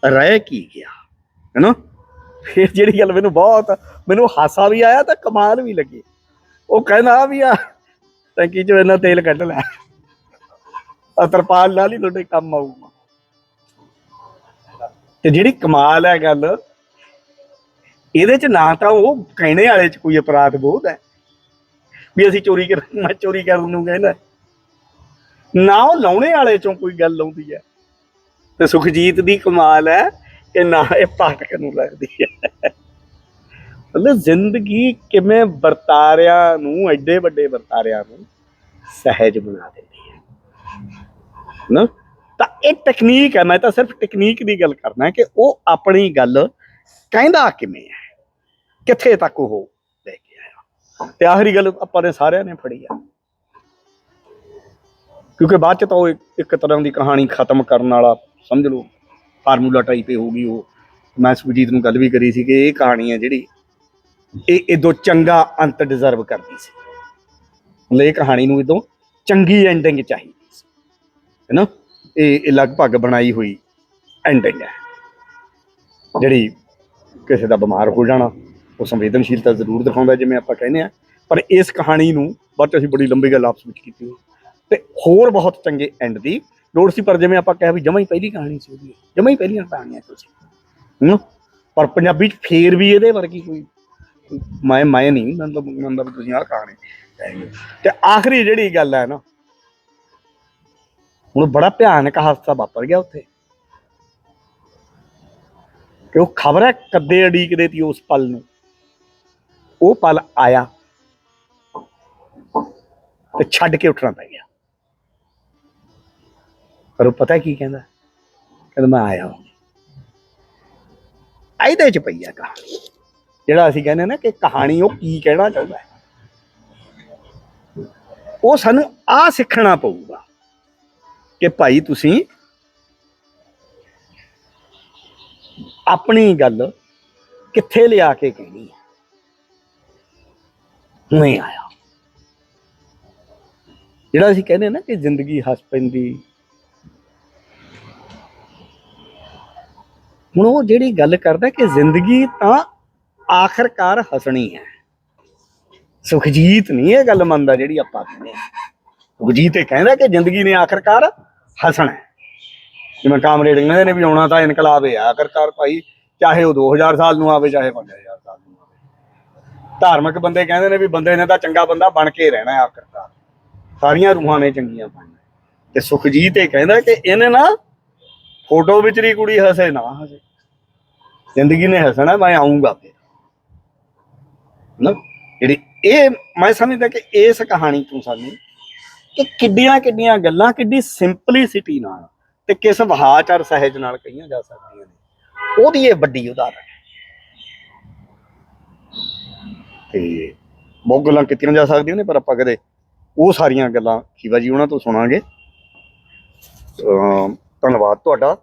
ਰਹਿ ਕੀ ਗਿਆ, ਹੈਨਾ? ਫਿਰ ਜਿਹੜੀ ਗੱਲ ਮੈਨੂੰ ਬਹੁਤ, ਮੈਨੂੰ ਹਾਸਾ ਵੀ ਆਇਆ ਤਾਂ ਕਮਾਲ ਵੀ ਲੱਗੀ। ਉਹ ਕਹਿੰਦਾ ਵੀ ਆ, ਟੈਂਕੀ 'ਚੋਂ ਇਹਨਾਂ ਤੇਲ ਕੱਢ ਲੈ। ਆ ਤਰਪਾਲ ਨਾਲ ਹੀ ਤੁਹਾਡੇ ਕੰਮ ਆਊਗਾ। ਤੇ ਜਿਹੜੀ ਕਮਾਲ ਹੈ ਗੱਲ, ਇਹਦੇ 'ਚ ਨਾ ਤਾਂ ਉਹ ਕਹਿਣੇ ਵਾਲੇ 'ਚ ਕੋਈ ਅਪਰਾਧ ਬੋਧ ਹੈ। ਵੀ ਅਸੀਂ ਚੋਰੀ ਕਰ ਮੈਂ ਚੋਰੀ ਕਰਨ ਨੂੰ ਕਹਿੰਦਾ। ਨਾ ਉਹ ਲਾਉਣੇ ਵਾਲੇ 'ਚੋਂ ਕੋਈ ਗੱਲ ਆਉਂਦੀ ਹੈ। ਤੇ ਸੁਖਜੀਤ ਦੀ ਕਮਾਲ ਹੈ ਕਿ ਨਾ ਇਹ ਪਾਠਕ ਨੂੰ ਲੱਗਦੀ ਹੈ। ਮਤਲਬ ਜ਼ਿੰਦਗੀ ਕਿਵੇਂ ਵਰਤਾਰਿਆਂ ਨੂੰ, ਐਡੇ ਵੱਡੇ ਵਰਤਾਰਿਆਂ ਨੂੰ ਸਹਿਜ ਬਣਾ ਦਿੰਦੀ ਹੈ। ਨਾ? ਤਾਂ ਇਹ ਟੈਕਨੀਕ ਹੈ, ਮੈਂ ਤਾਂ ਸਿਰਫ ਟੈਕਨੀਕ ਦੀ ਗੱਲ ਕਰਨਾ ਕਿ ਉਹ ਆਪਣੀ ਗੱਲ ਕਹਿੰਦਾ ਕਿਵੇਂ ਹੈ। ਕਿੱਥੇ ਤੱਕ ਉਹ ਤੇ ਆਖਰੀ ਗੱਲ ਆਪਾਂ ਨੇ ਸਾਰਿਆਂ ਨੇ ਫੜੀ ਆ। ਕਿਉਂਕਿ ਬਾਅਦ ਚ ਤਾਂ ਉਹ ਇੱਕ- ਤਰ੍ਹਾਂ ਦੀ ਕਹਾਣੀ ਖਤਮ ਕਰਨ ਵਾਲਾ, ਸਮਝ ਲਓ, ਫਾਰਮੂਲਾ ਟਾਈਪ ਹੀ ਹੋਊਗੀ ਉਹ। ਮੈਂ ਸੁਜੀਤ ਨੂੰ ਗੱਲ ਵੀ ਕਰੀ ਸੀ ਕਿ ਇਹ ਕਹਾਣੀ ਹੈ ਜਿਹੜੀ ਇਹ ਇਦੋਂ ਚੰਗਾ ਅੰਤ ਡਿਜ਼ਰਵ ਕਰਦੀ ਸੀ। ਮਤਲਬ ਇਹ ਕਹਾਣੀ ਨੂੰ ਇਦੋਂ ਚੰਗੀ ਐਂਡਿੰਗ ਚਾਹੀਦੀ ਸੀ। ਹੈਨਾ ਇਹ ਲਗਭਗ ਬਣਾਈ ਹੋਈ ਐਂਡਿੰਗ ਹੈ। ਜਿਹੜੀ ਕਿਸੇ ਦਾ ਬਿਮਾਰ ਹੋ ਜਾਣਾ ਉਹ ਸੰਵੇਦਨਸ਼ੀਲਤਾ ਜ਼ਰੂਰ ਦਿਖਾਉਂਦਾ ਜਿਵੇਂ ਆਪਾਂ ਕਹਿੰਦੇ ਆ ਪਰ ਇਸ ਕਹਾਣੀ ਨੂੰ ਬਾਅਦ 'ਚ ਅਸੀਂ ਬੜੀ ਲੰਬੀ ਗੱਲ ਆਪਸ ਵਿੱਚ ਕੀਤੀ ਹੋਈ। ਤੇ ਹੋਰ ਬਹੁਤ ਚੰਗੇ ਐਂਡ ਦੀ ਲੋੜ ਸੀ, ਪਰ ਜਿਵੇਂ ਆਪਾਂ ਕਿਹਾ ਵੀ ਜਮਾਂ ਹੀ ਪਹਿਲੀ ਕਹਾਣੀ ਸੀ ਉਹਦੀ। ਜਮਾਂ ਹੀ ਪਹਿਲੀਆਂ ਕਹਾਣੀਆਂ ਤੁਸੀਂ ਹੂੰ? ਪਰ ਪੰਜਾਬੀ 'ਚ ਫੇਰ ਵੀ ਇਹਦੇ ਵਰਗੀ ਕੋਈ ਮੈਂ ਮੈਂ ਨਹੀਂ, ਮਤਲਬ ਮੰਨਦਾ ਤੁਸੀਂ ਆਹ ਕਹਾਣੀ ਤੇ ਆਖਰੀ ਜਿਹੜੀ ਗੱਲ ਹੈ ਨਾ, ਹੁਣ ਬੜਾ ਭਿਆਨਕ ਹਾਦਸਾ ਵਾਪਰ ਗਿਆ ਉੱਥੇ। ਕਿ ਉਹ ਖਬਰ ਹੈ ਕੱਦੇ ਅੜੀਕਦੇ ਤੀ ਉਸ ਪਲ ਨੂੰ। ਉਹ ਪਲ ਆਇਆ ਤੇ ਛੱਡ ਕੇ ਉੱਠਣਾ ਪੈ ਗਿਆ। ਪਰ ਉਹ ਪਤਾ ਕੀ ਕਹਿੰਦਾ? ਕਹਿੰਦਾ, ਮੈਂ ਆਇਆ ਹਾਂ। ਇਹਦੇ ਚ ਪਈ ਆ ਕਹਾਣੀ। ਜਿਹੜਾ ਅਸੀਂ ਕਹਿੰਦੇ ਨਾ ਕਿ ਕਹਾਣੀ ਉਹ ਕੀ ਕਹਿਣਾ ਚਾਹੁੰਦਾ ਹੈ। ਉਹ ਸਾਨੂੰ ਆ ਸਿੱਖਣਾ ਪਊਗਾ ਕਿ ਭਾਈ ਤੁਸੀਂ ਆਪਣੀ ਗੱਲ ਕਿੱਥੇ ਲਿਆ ਕੇ ਕਹਿਣੀ ਹੈ? ਨਹੀਂ ਆਇਆ। ਜਿਹੜਾ ਅਸੀਂ ਕਹਿੰਦੇ ਨਾ ਕਿ ਜ਼ਿੰਦਗੀ ਹੱਸ ਪੈਂਦੀ। ਹੁਣ ਉਹ ਜਿਹੜੀ ਗੱਲ ਕਰਦਾ ਕਿ ਜ਼ਿੰਦਗੀ ਤਾਂ ਆਖਰਕਾਰ ਹੱਸਣੀ ਹੈ। ਸੁਖਜੀਤ ਨਹੀਂ ਇਹ ਗੱਲ ਮੰਨਦਾ ਜਿਹੜੀ ਆਪਾਂ ਕਹਿੰਦੇ ਸੁਖਜੀਤ ਇਹ ਕਹਿੰਦਾ ਕਿ ਜ਼ਿੰਦਗੀ ਨੇ ਆਖਰਕਾਰ ਹੱਸਣਾ ਜਿਵੇਂ ਕਾਮਰੇਡ ਕਹਿੰਦੇ ਨੇ ਵੀ ਆਉਣਾ ਤਾਂ ਇਨਕਲਾਬ ਹੈ, ਆਖਰਕਾਰ ਭਾਈ ਚਾਹੇ ਉਹ 2000 ਸਾਲ ਨੂੰ ਆਵੇ, ਚਾਹੇ 5000 ਸਾਲ ਧਾਰਮਿਕ ਬੰਦੇ ਕਹਿੰਦੇ ਨੇ ਵੀ ਬੰਦੇ ਨੇ ਤਾਂ ਚੰਗਾ ਬੰਦਾ ਬਣ ਕੇ ਰਹਿਣਾ ਹੈ ਆਖਰਕਾਰ ਸਾਰੀਆਂ ਰੂਹਾਂ ਨੇ ਚੰਗੀਆਂ ਬਣਨਾ ਤੇ ਸੁਖਜੀਤ ਇਹ ਕਹਿੰਦਾ ਕਿ ਇਹਨੇ ਨਾ ਫੋਟੋ ਵਿੱਚ ਦੀ ਕੁੜੀ ਹਸੇ, ਨਾ ਹਸੇ। ਜ਼ਿੰਦਗੀ ਨੇ ਹੱਸਣਾ, ਮੈਂ ਆਉਂਗਾ ਫਿਰ। ਨਾ ਜਿਹੜੀ ਇਹ ਮੈਂ ਸਮਝਦਾ ਕਿ ਇਸ ਕਹਾਣੀ ਤੋਂ ਸਾਨੂੰ ਕਿ ਕਿੱਡੀਆਂ ਕਿੱਡੀਆਂ ਗੱਲਾਂ ਕਿੱਡੀ ਸਿੰਪਲਿਸਿਟੀ ਨਾਲ ਤੇ ਕਿਸ ਵਹਾਚਾਰ ਸਹਿਜ ਨਾਲ ਕਹੀਆਂ ਜਾ ਸਕਦੀਆਂ ਨੇ। ਉਹਦੀ ਇਹ ਵੱਡੀ ਉਦਾਹਰਨ ਹੈ ਤੇ ਬਹੁਤ ਗੱਲਾਂ ਕੀਤੀਆਂ ਜਾ ਸਕਦੀਆਂ ਨੇ, ਪਰ ਆਪਾਂ ਕਦੇ ਉਹ ਸਾਰੀਆਂ ਗੱਲਾਂ ਖੀਵਾ ਜੀ ਉਹਨਾਂ ਤੋਂ ਸੁਣਾਂਗੇ। ਧੰਨਵਾਦ ਤੁਹਾਡਾ।